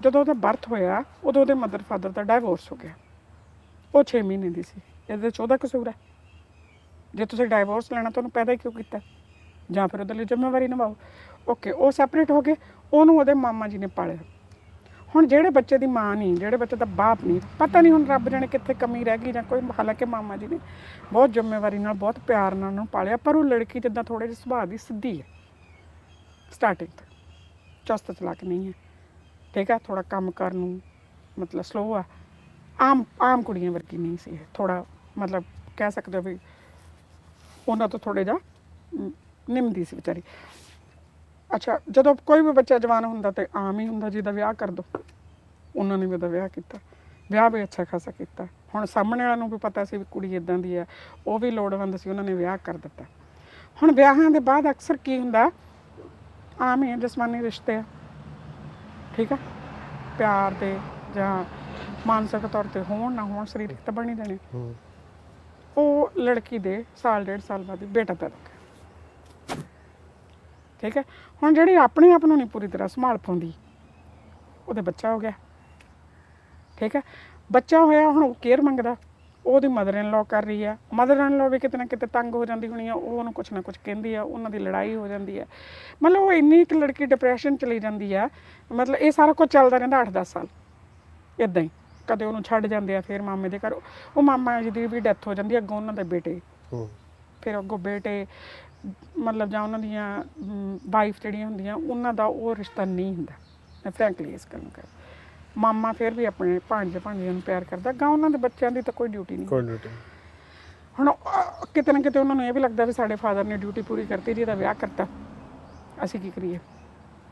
ਜਦੋਂ ਉਹਦਾ ਬਰਥ ਹੋਇਆ, ਉਦੋਂ ਉਹਦੇ ਮਦਰ ਫਾਦਰ ਦਾ ਡਾਈਵੋਰਸ ਹੋ ਗਿਆ। ਉਹ 6 ਮਹੀਨੇ ਦੀ ਸੀ। ਇਹਦੇ 'ਚ ਉਹਦਾ ਕਸੂਰ ਹੈ। ਜੇ ਤੁਸੀਂ ਡਾਈਵੋਰਸ ਲੈਣਾ, ਤੁਹਾਨੂੰ ਪੈਦਾ ਹੀ ਕਿਉਂ ਕੀਤਾ? ਜਾਂ ਫਿਰ ਉਹਦੇ ਲਈ ਜ਼ਿੰਮੇਵਾਰੀ ਨਿਭਾਓ। ਓਕੇ ਉਹ ਸੈਪਰੇਟ ਹੋ ਗਏ। ਉਹਨੂੰ ਉਹਦੇ ਮਾਮਾ ਜੀ ਨੇ ਪਾਲਿਆ। ਹੁਣ ਜਿਹੜੇ ਬੱਚੇ ਦੀ ਮਾਂ ਨਹੀਂ, ਜਿਹੜੇ ਬੱਚੇ ਦਾ ਬਾਪ ਨਹੀਂ, ਪਤਾ ਨਹੀਂ ਹੁਣ ਰੱਬ ਜਾਣੇ ਕਿੱਥੇ ਕਮੀ ਰਹਿ ਗਈ ਜਾਂ ਕੋਈ ਹਾਲਾਂਕਿ ਮਾਮਾ ਜੀ ਨੇ ਬਹੁਤ ਜ਼ਿੰਮੇਵਾਰੀ ਨਾਲ, ਬਹੁਤ ਪਿਆਰ ਨਾਲ ਉਹਨੂੰ ਪਾਲਿਆ। ਪਰ ਉਹ ਲੜਕੀ ਜਿੱਦਾਂ ਥੋੜੇ ਜਿਹੇ ਸੁਭਾਅ ਦੀ ਸਿੱਧੀ ਹੈ। ਸਟਾਰਟਿੰਗ ਤੋਂ। ਚੁਸਤ ਚਲਾਕ ਨਹੀਂ ਹੈ। ਠੀਕ ਹੈ ਥੋੜਾ ਕੰਮ ਕਰਨ ਨੂੰ ਮਤਲਬ ਸਲੋ ਆ। ਆਮ ਆਮ ਕੁੜੀਆਂ ਵਰਗੀ ਨਹੀਂ ਸੀ ਥੋੜਾ ਮਤਲਬ ਕਹਿ ਸਕਦੇ ਹੋ ਵੀ ਉਹਨਾਂ ਤੋਂ ਥੋੜੇ ਜਿਹਾ ਅਮ, ਨਿਮਦੀ ਸੀ ਵਿਚਾਰੀ। ਅੱਛਾ ਜਦੋਂ ਕੋਈ ਵੀ ਬੱਚਾ ਜਵਾਨ ਹੁੰਦਾ ਤੇ ਆਮ ਹੀ ਹੁੰਦਾ ਜਿਹਦਾ ਵਿਆਹ ਕਰ ਦੋ। ਉਹਨਾਂ ਨੇ ਵੀ ਉਹਦਾ ਵਿਆਹ ਕੀਤਾ। ਵਿਆਹ ਵੀ ਅੱਛਾ ਖਾਸਾ ਕੀਤਾ। ਹੁਣ ਸਾਹਮਣੇ ਵਾਲਿਆਂ ਨੂੰ ਵੀ ਪਤਾ ਸੀ ਵੀ ਕੁੜੀ ਇਦਾਂ ਦੀ ਹੈ ਉਹ ਵੀ ਲੋੜਵੰਦ ਸੀ ਉਹਨਾਂ ਨੇ ਵਿਆਹ ਕਰ ਦਿੱਤਾ। ਹੁਣ ਵਿਆਹਾਂ ਦੇ ਬਾਅਦ ਅਕਸਰ ਕੀ ਹੁੰਦਾ ਆਮ ਹੀ ਹੈ, ਜਿਸਮਾਨੀ ਰਿਸ਼ਤੇ ਆ। ਠੀਕ ਆ? ਪਿਆਰ ਦੇ ਜਾਂ ਮਾਨਸਿਕ ਤੌਰ ਤੇ ਹੋਣ ਨਾ ਹੋਣ ਸਰੀਰਕ ਤਾਂ ਬਣੀ ਹੂੰ ਉਹ ਲੜਕੀ ਦੇ ਸਾਲ ਡੇਢ ਸਾਲ ਬਾਅਦ ਬੇਟਾ ਪੈਦਾ ਗਿਆ ਠੀਕ ਹੈ ਹੁਣ ਜਿਹੜੀ ਆਪਣੇ ਆਪ ਨੂੰ ਨਹੀਂ ਪੂਰੀ ਤਰ੍ਹਾਂ ਸੰਭਾਲ ਪਾਉਂਦੀ ਉਹਦੇ ਬੱਚਾ ਹੋ ਗਿਆ। ਠੀਕ ਹੈ ਬੱਚਾ ਹੋਇਆ ਹੁਣ ਉਹ ਕੇਅਰ ਮੰਗਦਾ। ਉਹਦੀ ਮਦਰ ਇਨ ਲਾ ਕਰ ਰਹੀ ਆ। ਮਦਰ ਇਨ ਲਾ ਵੀ ਕਿਤੇ ਨਾ ਕਿਤੇ ਤੰਗ ਹੋ ਜਾਂਦੀ ਹੋਣੀ ਆ ਉਹ ਉਹਨੂੰ ਕੁਛ ਨਾ ਕੁਛ ਕਹਿੰਦੀ ਆ ਉਹਨਾਂ ਦੀ ਲੜਾਈ ਹੋ ਜਾਂਦੀ ਆ। ਮਤਲਬ ਉਹ ਇੰਨੀ ਇੱਕ ਲੜਕੀ ਡਿਪਰੈਸ਼ਨ ਚਲੀ ਜਾਂਦੀ ਆ। ਮਤਲਬ ਇਹ ਸਾਰਾ ਕੁਝ ਚੱਲਦਾ ਰਹਿੰਦਾ 8-10 ਸਾਲ। ਇਦਾਂ ਹੀ। ਕਦੇ ਉਹਨੂੰ ਛੱਡ ਜਾਂਦੇ ਆ ਫਿਰ ਮਾਮੇ ਦੇ ਘਰ। ਉਹ ਮਾਮਾ ਜੀ ਦੀ ਵੀ ਡੈਥ ਹੋ ਜਾਂਦੀ ਆ ਅੱਗੋਂ ਉਹਨਾਂ ਦੇ ਬੇਟੇ। ਹੂੰ। ਫਿਰ ਅੱਗੋਂ ਬੇਟੇ ਮਤਲਬ ਜਾਂ ਉਹਨਾਂ ਦੀਆਂ ਵਾਈਫ ਜਿਹੜੀਆਂ ਹੁੰਦੀਆਂ ਉਹਨਾਂ ਦਾ ਉਹ ਰਿਸ਼ਤਾ ਨਹੀਂ ਹੁੰਦਾ। ਮੈਂ ਫ੍ਰੈਂਕਲੀ ਇਸ ਗੱਲ ਨੂੰ ਕਰ ਮਾਮਾ ਫਿਰ ਵੀ ਆਪਣੇ ਭਾਂਜੇ ਭਾਂਜੀਆਂ ਨੂੰ ਪਿਆਰ ਕਰਦਾ। ਗਾ ਉਹਨਾਂ ਦੇ ਬੱਚਿਆਂ ਦੀ ਤਾਂ ਕੋਈ ਡਿਊਟੀ ਨਹੀਂ। ਕੋਈ ਡਿਊਟੀ ਹੁਣ ਅਹ, ਕਿਤੇ ਨਾ ਕਿਤੇ ਉਹਨਾਂ ਨੂੰ ਇਹ ਵੀ ਲੱਗਦਾ ਵੀ ਸਾਡੇ ਫਾਦਰ ਨੇ ਡਿਊਟੀ ਪੂਰੀ ਕਰਤੀ ਜੀ ਦਾ ਵਿਆਹ ਕਰਤਾ। ਅਸੀਂ ਕੀ ਕਰੀਏ?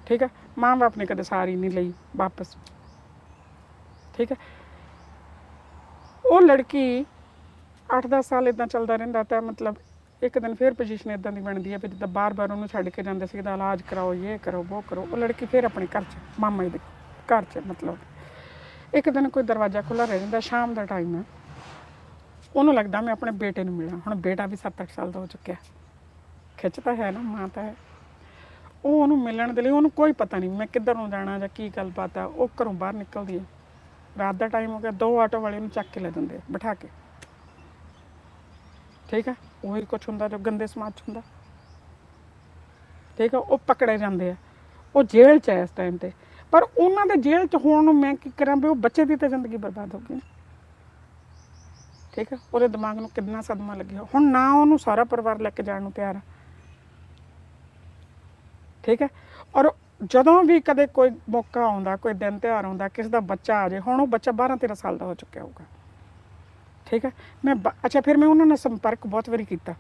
ਠੀਕ ਹੈ? ਮਾਂ ਬਾਪ ਨੇ ਕਦੇ ਸਾਰੀ ਨਹੀਂ ਲਈ ਵਾਪਸ। ਠੀਕ ਹੈ? ਉਹ ਲੜਕੀ 8-10 ਸਾਲ ਇਦਾਂ ਚੱਲਦਾ ਰਹਿੰਦਾ ਤਾਂ ਮਤਲਬ ਇੱਕ ਦਿਨ ਫਿਰ ਪੋਜੀਸ਼ਨ ਇਦਾਂ ਦੀ ਬਣਦੀ ਹੈ ਵੀ ਜਿੱਦਾਂ ਬਾਰ-ਬਾਰ ਉਹਨੂੰ ਛੱਡ ਕੇ ਜਾਂਦੇ ਸੀ ਇਹਦਾ ਇਲਾਜ ਕਰਾਓ ਇਹ ਕਰੋ ਉਹ ਕਰੋ। ਉਹ ਲੜਕੀ ਫਿਰ ਆਪਣੇ ਘਰ 'ਚ ਮਾਮਾ ਜੀ ਦੇ ਘਰ 'ਚ, ਮਤਲਬ। ਇੱਕ ਦਿਨ ਕੋਈ ਦਰਵਾਜ਼ਾ ਖੁੱਲ੍ਹਾ ਰਹਿ ਜਾਂਦਾ, ਸ਼ਾਮ ਦਾ ਟਾਈਮ ਹੈ। ਉਹਨੂੰ ਲੱਗਦਾ ਮੈਂ ਆਪਣੇ ਬੇਟੇ ਨੂੰ ਮਿਲਾਂ। ਹੁਣ ਬੇਟਾ ਵੀ 7-8 ਸਾਲ ਦਾ ਹੋ ਚੁੱਕਿਆ। ਖਿੱਚ ਤਾਂ ਹੈ ਨਾ, ਮਾਂ ਤਾਂ ਹੈ। ਉਹ ਉਹਨੂੰ ਮਿਲਣ ਦੇ ਲਈ ਉਹਨੂੰ ਕੋਈ ਪਤਾ ਨਹੀਂ, ਮੈਂ ਕਿੱਧਰ ਨੂੰ ਜਾਣਾ ਜਾਂ ਕੀ ਗੱਲਬਾਤ ਆ, ਉਹ ਘਰੋਂ ਬਾਹਰ ਨਿਕਲਦੀ ਹੈ। ਰਾਤ ਦਾ ਟਾਈਮ ਹੋ ਗਿਆ, ਦੋ ਆਟੋ ਵਾਲੇ ਨੂੰ ਚੱਕ ਕੇ ਲੈ ਜਾਂਦੇ ਬਿਠਾ ਕੇ। ਠੀਕ ਹੈ? ਉਹੀ ਕੁਛ ਹੁੰਦਾ ਜੋ ਗੰਦੇ ਸਮਾਜ 'ਚ ਹੁੰਦਾ। ਠੀਕ ਹੈ? ਉਹ ਪਕੜੇ ਜਾਂਦੇ ਆ। ਉਹ ਜੇਲ੍ਹ 'ਚ ਹੈ ਇਸ ਟਾਈਮ ਤੇ। ਪਰ ਉਹਨਾਂ ਦੇ ਜੇਲ੍ਹ 'ਚ ਹੋਣ ਨੂੰ ਮੈਂ ਕੀ ਕਰਾਂ ਵੀ ਉਹ ਬੱਚੇ ਦੀ ਤਾਂ ਜ਼ਿੰਦਗੀ ਬਰਬਾਦ ਹੋ ਗਈ ਠੀਕ ਹੈ ਉਹਦੇ ਦਿਮਾਗ ਨੂੰ ਕਿੰਨਾ ਸਦਮਾ ਲੱਗਿਆ। ਹੁਣ ਨਾ ਉਹਨੂੰ ਸਾਰਾ ਪਰਿਵਾਰ ਲੈ ਕੇ ਜਾਣ ਨੂੰ ਤਿਆਰ ਆ। ਠੀਕ ਹੈ ਔਰ ਜਦੋਂ ਵੀ ਕਦੇ ਕੋਈ ਮੌਕਾ ਆਉਂਦਾ, ਕੋਈ ਦਿਨ ਤਿਉਹਾਰ ਆਉਂਦਾ, ਕਿਸ ਦਾ ਬੱਚਾ ਆ ਜਾਏ, ਹੁਣ ਉਹ ਬੱਚਾ 12 13 ਸਾਲ ਦਾ ਹੋ ਚੁੱਕਿਆ ਹੋਊਗਾ। ਠੀਕ ਹੈ ਮੈਂ ਬ- ਅੱਛਾ, ਫਿਰ ਮੈਂ ਉਹਨਾਂ ਨਾਲ ਸੰਪਰਕ ਬਹੁਤ ਵਾਰੀ ਕੀਤਾ।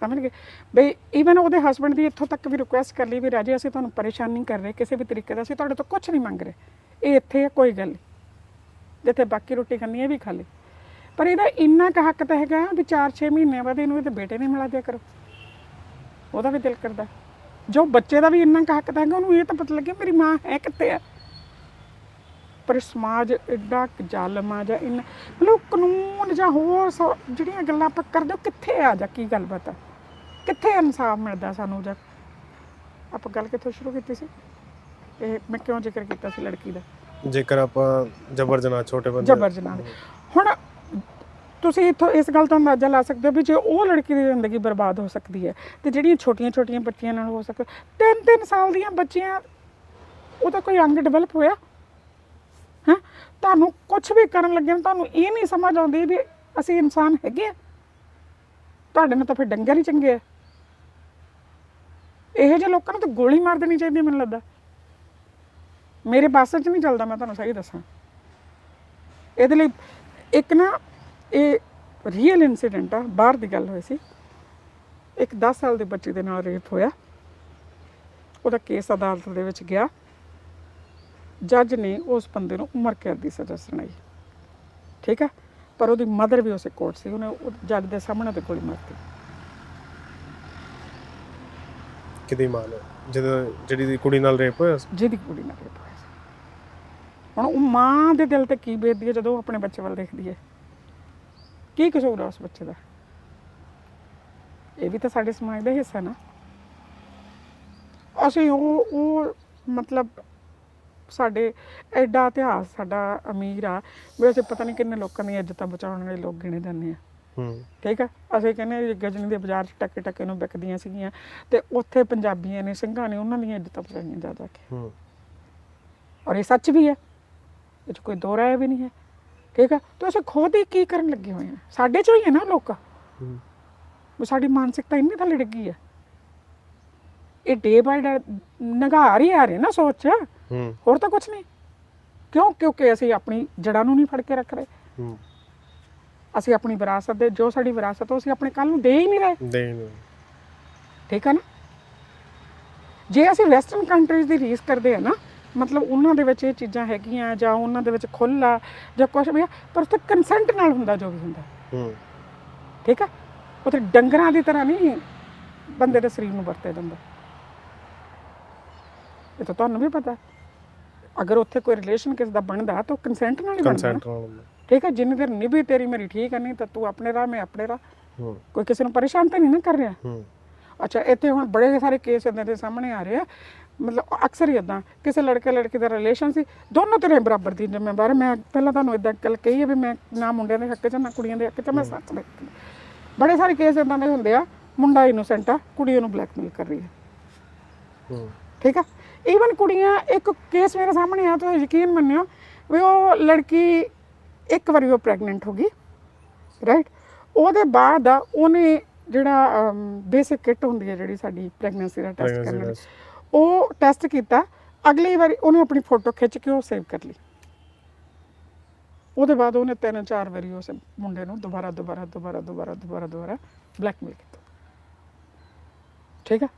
ਸਮਝ ਗਏ ਬਈ ਈਵਨ ਉਹਦੇ ਹਸਬੰਡ ਦੀ ਇੱਥੋਂ ਤੱਕ ਵੀ ਰਿਕੁਐਸਟ ਕਰ ਲਈ ਵੀ ਰਾਜੇ, ਅਸੀਂ ਤੁਹਾਨੂੰ ਪਰੇਸ਼ਾਨ ਨਹੀਂ ਕਰ ਰਹੇ ਕਿਸੇ ਵੀ ਤਰੀਕੇ ਦਾ, ਅਸੀਂ ਤੁਹਾਡੇ ਤੋਂ ਕੁਝ ਨਹੀਂ ਮੰਗ ਰਹੇ। ਇਹ ਇੱਥੇ ਹੈ ਕੋਈ ਗੱਲ ਨਹੀਂ। ਜਿੱਥੇ ਬਾਕੀ ਰੋਟੀ ਖਾਣੀ ਹੈ ਵੀ ਖਾ ਲੇ। ਪਰ ਇਹਦਾ ਇੰਨਾ ਕੁ ਹੱਕ ਤਾਂ ਹੈਗਾ ਵੀ 4-6 ਮਹੀਨੇ ਬਾਅਦ ਇਹਨੂੰ ਇਹਦੇ ਬੇਟੇ ਨੇ ਮਿਲਾ ਦਿਆ ਕਰੋ। ਉਹਦਾ ਵੀ ਦਿਲ ਕਰਦਾ। ਜੋ ਬੱਚੇ ਦਾ ਵੀ ਇੰਨਾ ਕੁ ਹੱਕ ਤਾਂ ਹੈਗਾ, ਉਹਨੂੰ ਇਹ ਤਾਂ ਪਤਾ ਲੱਗੇ ਮੇਰੀ ਮਾਂ ਹੈ ਕਿੱਥੇ ਹੈ ਪਰ ਸਮਾਜ ਐਡਾ ਕੁ ਜ਼ਾਲਮ ਆ ਜਾਂ ਇੰਨਾ ਮਤਲਬ ਕਾਨੂੰਨ ਜਾਂ ਹੋਰ ਸੋ- ਜਿਹੜੀਆਂ ਗੱਲਾਂ ਆਪਾਂ ਕਰਦੇ ਉਹ ਕਿੱਥੇ ਆ ਜਾਂ ਕੀ ਗੱਲਬਾਤ ਆ? ਕਿੱਥੇ ਇਨਸਾਫ ਮਿਲਦਾ ਸਾਨੂੰ ਜਾਂ ਆਪਾਂ ਗੱਲ ਕਿੱਥੋਂ ਸ਼ੁਰੂ ਕੀਤੀ ਸੀ? ਇਹ ਮੈਂ ਕਿਉਂ ਜ਼ਿਕਰ ਕੀਤਾ ਸੀ ਲੜਕੀ ਦਾ? ਜੇਕਰ ਆਪਾਂ ਜਬਰ ਜਨਾਹ ਛੋਟੇ ਬੰਦੇ ਜਬਰ ਜਨਾਹ ਦੇ। ਹੁਣ ਤੁਸੀਂ ਇੱਥੋਂ ਇਸ ਗੱਲ ਤੋਂ ਅੰਦਾਜ਼ਾ ਲਾ ਸਕਦੇ ਹੋ ਵੀ ਜੇ ਉਹ ਲੜਕੀ ਦੀ ਜ਼ਿੰਦਗੀ ਬਰਬਾਦ ਹੋ ਸਕਦੀ ਹੈ ਤੇ ਜਿਹੜੀਆਂ ਛੋਟੀਆਂ ਛੋਟੀਆਂ ਬੱਚੀਆਂ ਨਾਲ ਹੋ ਸਕਦਾ ਤਿੰਨ ਤਿੰਨ ਸਾਲ ਦੀਆਂ ਬੱਚੀਆਂ ਉਹਦਾ ਕੋਈ ਅੰਗ ਡਿਵੈਲਪ ਹੋਇਆ? ਹਾਂ? ਤੁਹਾਨੂੰ ਕੁਝ ਵੀ ਕਰਨ ਲੱਗੇ ਨੂੰ ਤੁਹਾਨੂੰ ਇਹ ਨਹੀਂ ਸਮਝ ਆਉਂਦੀ ਵੀ ਅਸੀਂ ਇਨਸਾਨ ਹੈਗੇ ਆ। ਤੁਹਾਡੇ ਨਾਲ ਤਾਂ ਫਿਰ ਡੰਗਰ ਹੀ ਚੰਗੇ ਆ। ਇਹੋ ਜਿਹੇ ਲੋਕਾਂ ਨੂੰ ਤਾਂ ਗੋਲੀ ਮਾਰ ਦੇਣੀ ਚਾਹੀਦੀ ਮੈਨੂੰ ਲੱਗਦਾ। ਮੇਰੇ ਬੱਸ 'ਚ ਨਹੀਂ ਚੱਲਦਾ, ਮੈਂ ਤੁਹਾਨੂੰ ਸਹੀ ਦੱਸਾਂ। ਇਹਦੇ ਲਈ ਇੱਕ ਨਾ ਇਹ ਰੀਅਲ ਇਨਸੀਡੈਂਟ ਆ, ਬਾਹਰ ਦੀ ਗੱਲ ਹੋਈ ਸੀ। ਇੱਕ 10 ਸਾਲ ਦੇ ਬੱਚੇ ਦੇ ਨਾਲ ਰੇਪ ਹੋਇਆ। ਉਹਦਾ ਕੇਸ ਅਦਾਲਤ ਦੇ ਵਿੱਚ ਗਿਆ। ਜੱਜ ਨੇ ਉਸ ਬੰਦੇ ਨੂੰ ਉਮਰ ਕੈਦ ਦੀ ਸਜ਼ਾ ਸੁਣਾਈ। ਠੀਕ ਹੈ ਪਰ ਉਹਦੀ ਮਦਰ ਵੀ ਉਸੇ ਕੋਰਟ ਸੀ ਉਹਨੇ ਉਹ ਜੱਜ ਦੇ ਸਾਹਮਣੇ ਤੇ ਗੋਲੀ ਮਾਰਤੀ ਕਿਦੀ ਮਾਂ ਨੇ? ਜਦੋਂ ਜਿਹੜੀ ਦੀ ਕੁੜੀ ਨਾਲ ਰੇਪ ਹੋਇਆ ਸੀ? ਜਿਹਦੀ ਕੁੜੀ ਨਾਲ ਰੇਪ ਹੋਇਆ ਸੀ। ਹੁਣ ਉਹ ਮਾਂ ਦੇ ਦਿਲ ਤੇ ਕੀ ਬੀਤਦੀ ਹੈ ਜਦੋਂ ਉਹ ਆਪਣੇ ਬੱਚੇ ਵੱਲ ਦੇਖਦੀ ਹੈ? ਕੀ ਕਸੂਰ ਹੈ ਉਸ ਬੱਚੇ ਦਾ? ਇਹ ਵੀ ਤਾਂ ਸਾਡੇ ਸਮਾਜ ਦਾ ਹਿੱਸਾ ਨਾ। ਅਸੀਂ ਉਹ ਉਹ ਮਤਲਬ ਸਾਡੇ ਐਡਾ ਇਤਿਹਾਸ ਸਾਡਾ ਅਮੀਰ ਆ। ਵੀ ਅਸੀਂ ਪਤਾ ਨਹੀਂ ਕਿੰਨੇ ਲੋਕਾਂ ਦੀਆਂ ਇੱਜ਼ਤਾਂ ਬਚਾਉਣ ਵਾਲੇ ਲੋਕ ਗਿਣੇ ਜਾਂਦੇ ਆ। ਹੂੰ। ਠੀਕ ਆ? ਅਸੀਂ ਕਹਿੰਦੇ ਗਜਨੀ ਦੇ ਬਾਜ਼ਾਰ 'ਚ ਟੱਕੇ ਟੱਕੇ ਨੂੰ ਵਿਕਦੀਆਂ ਸੀਗੀਆਂ ਤੇ ਉੱਥੇ ਪੰਜਾਬੀਆਂ ਨੇ ਸਿੰਘਾਂ ਨੇ ਉਹਨਾਂ ਦੀਆਂ ਇੱਜ਼ਤਾਂ ਬਚਾਈਆਂ ਜਾ ਜਾ ਕੇ ਹੂੰ। ਔਰ ਇਹ ਸੱਚ ਵੀ ਹੈ ਇਹ 'ਚ ਕੋਈ ਦੋ ਰਾਏ ਵੀ ਨਹੀਂ ਹੈ। ਠੀਕ ਆ? ਤਾਂ ਅਸੀਂ ਖੁਦ ਹੀ ਕੀ ਕਰਨ ਲੱਗੇ ਹੋਏ ਆ? ਸਾਡੇ 'ਚੋਂ ਹੀ ਹੈ ਨਾ ਲੋਕ। ਹੂੰ। ਸਾਡੀ ਮਾਨਸਿਕਤਾ ਇੰਨੀ ਥੱਲੇ ਡਿੱਗੀ ਹੈ ਇਹ ਡੇ ਬਾਈ ਡੇ ਨਗਾਰ ਹੀ ਆ ਰਹੇ ਨਾ ਸੋਚ। ਹੂੰ। ਹੋਰ ਤਾਂ ਕੁਝ ਨਹੀਂ। ਕਿਉਂ? ਕਿਉਂਕਿ ਅਸੀਂ ਆਪਣੀ ਜੜ੍ਹਾਂ ਨੂੰ ਨਹੀਂ ਫੜ ਕੇ ਰੱਖ ਰਹੇ। ਹੂੰ। ਅਸੀਂ ਆਪਣੀ ਵਿਰਾਸਤ ਦੇ ਜੋ ਸਾਡੀ ਵਿਰਾਸਤ ਉਹ ਅਸੀਂ ਆਪਣੇ ਕੱਲ ਨੂੰ ਦੇ ਹੀ ਨਹੀਂ ਰਹੇ। ਦੇ ਨਹੀਂ। ਠੀਕ ਹੈ ਨਾ? ਜੇ ਅਸੀਂ ਵੈਸਟਰਨ ਕੰਟਰੀਜ਼ ਦੀ ਰੀਸ ਕਰਦੇ ਆ ਨਾ ਮਤਲਬ ਉਹਨਾਂ ਦੇ ਵਿੱਚ ਇਹ ਚੀਜ਼ਾਂ ਹੈਗੀਆਂ ਜਾਂ ਉਹਨਾਂ ਦੇ ਵਿੱਚ ਖੁੱਲ੍ਹ ਆ ਜਾਂ ਕੁਝ ਵੀ ਆ ਪਰ ਉੱਥੇ ਕੰਸੈਂਟ ਨਾਲ ਹੁੰਦਾ ਜੋ ਵੀ ਹੁੰਦਾ। ਹੂੰ। ਠੀਕ ਆ? ਉੱਥੇ ਡੰਗਰਾਂ ਦੀ ਤਰ੍ਹਾਂ ਨਹੀਂ ਬੰਦੇ ਦੇ ਸਰੀਰ ਨੂੰ ਵਰਤੇ ਜਾਂਦਾ ਇਹ ਤਾਂ ਤੁਹਾਨੂੰ ਵੀ ਪਤਾ। ਅਗਰ ਉੱਥੇ ਕੋਈ ਰਿਲੇਸ਼ਨ ਕਿਸ ਦਾ ਬਣਦਾ ਤਾਂ ਕੰਸੈਂਟ ਨਾਲ ਹੀ ਬਣਦਾ ਨਾ। ਕੰਸੈਂਟ ਨਾਲ ਹੁੰਦਾ। ਠੀਕ ਹੈ ਜਿੰਨੀ ਦੇਰ ਨਿਭੀ ਤੇਰੀ ਮੇਰੀ ਠੀਕ ਹੈ ਨਹੀਂ ਤਾਂ ਤੂੰ ਆਪਣੇ ਰਾਹ ਮੈਂ ਆਪਣੇ ਰਾਹ। ਹੂੰ। ਕੋਈ ਕਿਸੇ ਨੂੰ ਪਰੇਸ਼ਾਨ ਤਾਂ ਨਹੀਂ ਨਾ ਕਰ ਰਿਹਾ? ਹੂੰ। ਅੱਛਾ ਇੱਥੇ ਹੁਣ ਬੜੇ ਸਾਰੇ ਕੇਸ ਇਦਾਂ ਦੇ ਸਾਹਮਣੇ ਆ ਰਹੇ ਆ। ਮਤਲਬ ਅਕਸਰ ਹੀ ਇਦਾਂ ਕਿਸੇ ਲੜਕੇ ਲੜਕੀ ਦਾ ਰਿਲੇਸ਼ਨ ਸੀ ਦੋਨੋਂ ਤਰ੍ਹਾਂ ਹੀ ਬਰਾਬਰ ਦੀ ਜ਼ਿੰਮੇਵਾਰ ਮੈਂ ਪਹਿਲਾਂ ਤੁਹਾਨੂੰ ਇਦਾਂ ਗੱਲ ਕਹੀ ਹੈ ਵੀ ਮੈਂ ਨਾ ਮੁੰਡਿਆਂ ਦੇ ਹੱਕ 'ਚ ਨਾ ਕੁੜੀਆਂ ਦੇ ਹੱਕ 'ਚ ਮੈਂ ਸੱਚ ਦੇ ਬੜੇ ਸਾਰੇ ਕੇਸ ਇਦਾਂ ਦੇ ਹੁੰਦੇ ਆ ਮੁੰਡਾ ਇਨੋਸੈਂਟ ਆ ਕੁੜੀ ਉਹਨੂੰ ਬਲੈਕਮੇਲ ਕਰ ਰਹੀ ਹੈ ਹੂੰ। ਠੀਕ ਆ? ਈਵਨ ਕੁੜੀਆਂ ਇੱਕ ਕੇਸ ਮੇਰੇ ਸਾਹਮਣੇ ਆ ਤੁਸੀਂ ਯਕੀਨ ਮੰਨਿਓ ਵੀ ਉਹ ਲੜਕੀ ਇੱਕ ਵਾਰੀ ਉਹ ਪ੍ਰੈਗਨੈਂਟ ਹੋ ਗਈ ਰਾਈਟ ਉਹਦੇ ਬਾਅਦ ਉਹਨੇ ਜਿਹੜਾ ਬੇਸਿਕ ਕਿਟ ਹੁੰਦੀ ਹੈ ਜਿਹੜੀ ਸਾਡੀ ਪ੍ਰੈਗਨੈਂਸੀ ਦਾ ਟੈਸਟ ਕਰਨ ਦੀ test। ਉਹ ਟੈਸਟ ਕੀਤਾ ਅਗਲੀ ਵਾਰੀ ਉਹਨੇ ਆਪਣੀ ਫੋਟੋ ਖਿੱਚ ਕੇ ਉਹ ਸੇਵ ਕਰ ਲਈ। ਉਹਦੇ ਬਾਅਦ ਉਹਨੇ ਤਿੰਨ ਚਾਰ ਵਾਰੀ ਉਸ ਮੁੰਡੇ ਨੂੰ ਦੁਬਾਰਾ ਦੁਬਾਰਾ ਦੁਬਾਰਾ ਦੁਬਾਰਾ ਦੁਬਾਰਾ ਦੁਬਾਰਾ ਬਲੈਕਮੇਲ ਕੀਤਾ। ਠੀਕ ਆ?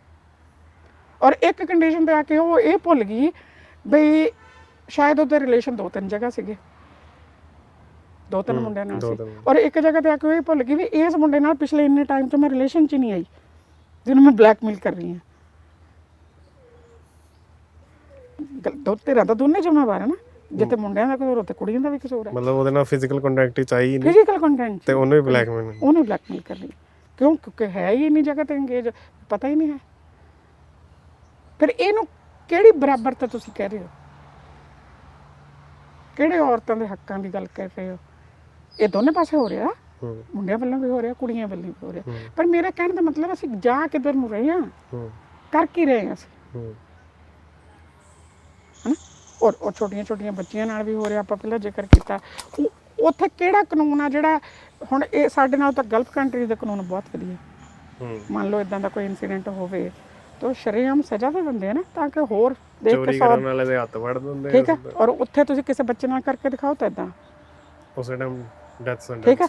ਔਰ ਇੱਕ ਕੰਡੀਸ਼ਨ ਤੇ ਆ ਕੇ ਉਹ ਇਹ ਭੁੱਲ ਗਈ ਬਈ ਸ਼ਾਇਦ ਉਹਦੇ ਰਿਲੇਸ਼ਨ ਦੋ ਤਿੰਨ ਜਗ੍ਹਾ ਸੀਗੇ। ਦੋ ਤਿੰਨ ਮੁੰਡਿਆਂ ਨਾਲ ਸੀ। ਔਰ ਇੱਕ ਜਗ੍ਹਾ ਤੇ ਆ ਕੇ ਉਹ ਇਹ ਭੁੱਲ ਗਈ ਵੀ ਇਸ ਮੁੰਡੇ ਨਾਲ ਪਿਛਲੇ ਇੰਨੇ ਟਾਈਮ ਤੋਂ ਮੈਂ ਰਿਲੇਸ਼ਨ 'ਚ ਨਹੀਂ ਆਈ ਜਿਹਨੂੰ ਮੈਂ ਬਲੈਕਮੇਲ ਕਰ ਰਹੀ ਹਾਂ। ਦੋ ਤੇਰਾ ਤਾਂ ਦੋਨੇ ਜ਼ਿੰਮੇਵਾਰ ਹੈ ਨਾ। ਜਿੱਥੇ ਮੁੰਡਿਆਂ ਦਾ ਕਸੂਰ ਉੱਥੇ ਕੁੜੀਆਂ ਦਾ ਵੀ ਕਸੂਰ ਹੈ ਮਤਲਬ ਉਹਦੇ ਨਾਲ ਫਿਜ਼ੀਕਲ ਕੰਟੈਕਟ ਹੀ ਚਾਹੀ ਨਹੀਂ। ਫਿਜ਼ੀਕਲ ਕੰਟੈਂਟ ਤੇ ਉਹਨੂੰ ਵੀ ਬਲੈਕਮੇਲ ਉਹਨੂੰ ਬਲੈਕਮੇਲ ਕਰ ਰਹੀ ਕਿਉਂ? ਕਿਉਂਕਿ ਹੈ ਹੀ ਇੰਨੀ ਜਗ੍ਹਾ ਤੇ ਇੰਗੇਜ ਪਤਾ ਹੀ ਨਹੀਂ ਹੈ। ਫਿਰ ਇਹਨੂੰ ਕਿਹੜੀ ਬਰਾਬਰਤਾ ਤੁਸੀਂ ਕਹਿ ਰਹੇ ਹੋ? ਕਿਹੜੇ ਔਰਤਾਂ ਦੇ ਹੱਕਾਂ ਦੀ ਗੱਲ ਕਰ ਰਹੇ ਹੋ? ਇਹ ਦੋਨੇ ਪਾਸੇ ਹੋ ਰਿਹਾ? ਮੁੰਡਿਆਂ ਵੱਲੋਂ ਵੀ ਹੋ ਰਿਹਾ ਕੁੜੀਆਂ ਵੱਲੋਂ ਵੀ ਹੋ ਰਿਹਾ। ਪਰ ਮੇਰਾ ਕਹਿਣ ਦਾ ਮਤਲਬ ਅਸੀਂ ਜਾ ਕਿੱਧਰ ਨੂੰ ਰਹੇ ਹਾਂ? ਕਰ ਕੀ ਰਹੇ ਹਾਂ ਅਸੀਂ? ਹੂੰ। ਹਨਾ? ਔਰ ਉਹ ਛੋਟੀਆਂ ਛੋਟੀਆਂ ਬੱਚੀਆਂ ਨਾਲ ਵੀ ਹੋ ਰਿਹਾ ਆਪਾਂ ਪਹਿਲਾਂ ਜ਼ਿਕਰ ਕੀਤਾ। ਉੱਥੇ ਕਿਹੜਾ ਕਾਨੂੰਨ ਆ ਜਿਹੜਾ ਹੁਣ ਇਹ ਸਾਡੇ ਨਾਲ ਤਾਂ ਗਲਫ ਕੰਟਰੀ ਦੇ ਕਾਨੂੰਨ ਬਹੁਤ ਵਧੀਆ। ਹੂੰ। ਮੰਨ ਲਓ ਇਦਾਂ ਦਾ ਕੋਈ ਇਨਸੀਡੈਂਟ ਹੋਵੇ ਤਾਂ ਸ਼ਰੇਆਮ ਸਜ਼ਾ ਦੇ ਦਿੰਦੇ ਆ ਨਾ ਤਾਂ ਕਿ ਹੋਰ ਦੇਖ ਕੇ ਚੋਰੀ ਸੌ ਕਰਨ ਵਾਲੇ ਦੇ ਹੱਥ ਵੜ ਦਿੰਦੇ ਠੀਕ ਹੈ ਔਰ ਉੱਥੇ ਤੁਸੀਂ ਕਿਸੇ ਬੱਚੇ ਨਾਲ ਕਰਕੇ ਦਿਖਾਓ ਤਾਂ ਇਦਾਂ ਉਸੇ ਟਾਈਮ ਡੈਥ ਸੈਂਟੈਂਸ ਠੀਕ ਹੈ